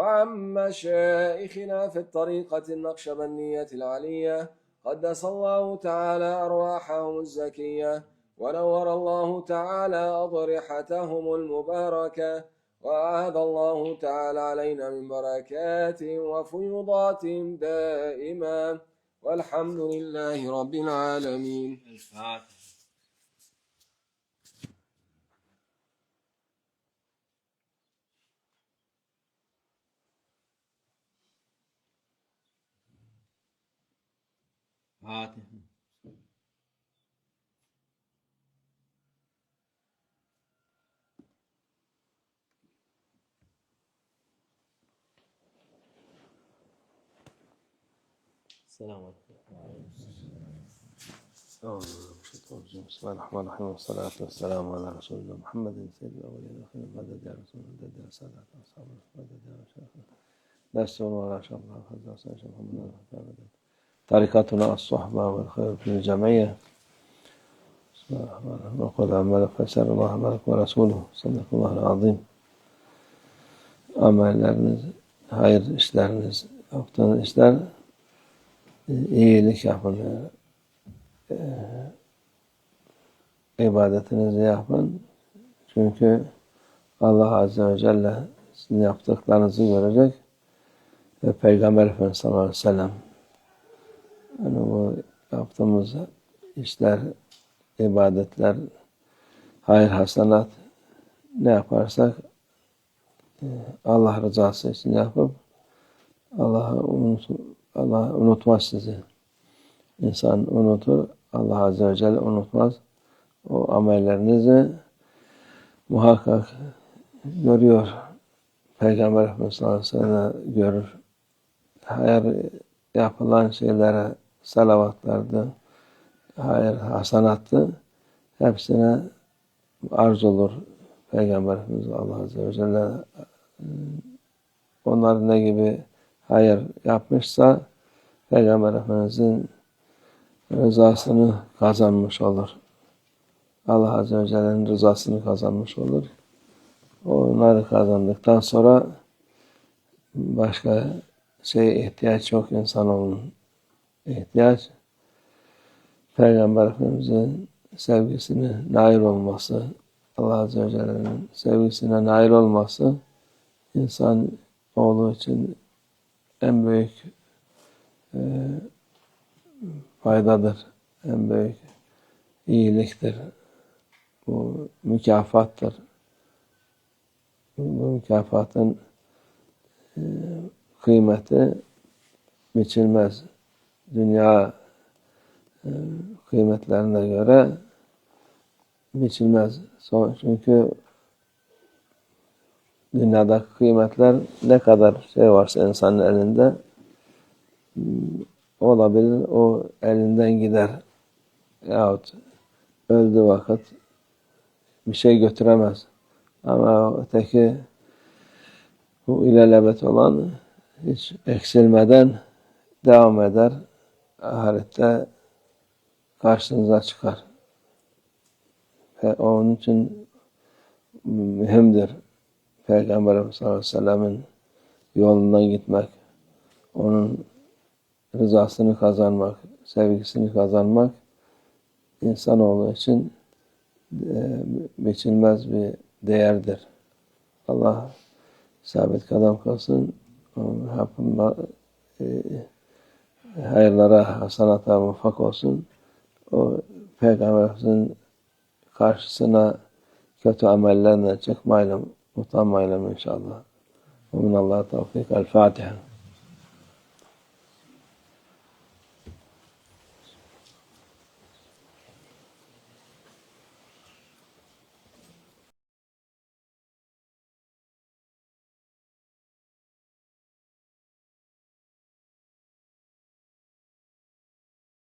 وعن مشائخنا في الطريقة النقشبندية العلية قدس الله تعالى أرواحهم الزكية ونور الله تعالى أضرحتهم المباركة وأعاد الله تعالى علينا من بركاتهم وفيوضاتهم دائما والحمد لله رب العالمين. الفاتحة. فاتحة السلام عليكم. بسم الله الرحمن الرحيم والصلاة والسلام على رسول الله محمد سيد الأولين والآخرين مدد يا رسول الله مدد يا سادة أصحاب مدد يا شيخ لا السلام ولا شر الله فضل وسلم محمد مدد طريقتنا tarikatuna as-sohba vel hayr fil cemiyye. Ve kul amel feserullah melek ve resuluh. Sadakallahu azim. Amelleriniz, hayır işleriniz, yaptığınız işler e, iyilik yapın. E, e, ibadetinizi yapın. Çünkü Allah Azze ve Celle sizin yaptıklarınızı görecek ve Peygamber Efendimiz sallallahu aleyhi ve sellem bu yaptığımız işler, ibadetler, hayır hasanat ne yaparsak e, Allah rızası için yapıp Allah'ı unut, Allah unutmaz sizi. İnsan unutur, Allah Azze ve Celle unutmaz. O amellerinizi muhakkak görüyor. Peygamber Efendimiz sallallahu aleyhi ve sellem görür. Hayır yapılan şeylere salavatlardı, hayır hasanattı. Hepsine arz olur Peygamber Efendimiz Allah Azze ve Celle onlar ne gibi hayır yapmışsa Peygamber Efendimiz'in rızasını kazanmış olur. Allah Azze ve Celle'nin rızasını kazanmış olur. Onları kazandıktan sonra başka şeye ihtiyaç yok insanoğlunun ihtiyaç. Peygamber Efendimiz'in sevgisine nail olması, Allah Azze ve Celle'nin sevgisine nail olması insan oğlu için en büyük e, faydadır, en büyük iyiliktir. Bu mükafattır. Bu mükafatın e, kıymeti biçilmez. Dünya e, kıymetlerine göre biçilmez. Çünkü dünyadaki kıymetler ne kadar şey varsa insanın elinde olabilir. O elinden gider. Yahut öldü vakit bir şey götüremez. Ama öteki bu ilelebet olan hiç eksilmeden devam eder. Ahirette karşınıza çıkar. Ve onun için mühimdir. Peygamber Efendimiz sallallahu aleyhi ve sellemin yolundan gitmek, onun rızasını kazanmak, sevgisini kazanmak insanoğlu için e, biçilmez bir değerdir. Allah sabit kadam kılsın. Hepimiz e, hayırlara, hasanata muvaffak olsun. O Peygamberimizin karşısına kötü amellerle çıkmayalım, utanmayalım inşallah. ومن الله توفيق الفاتحة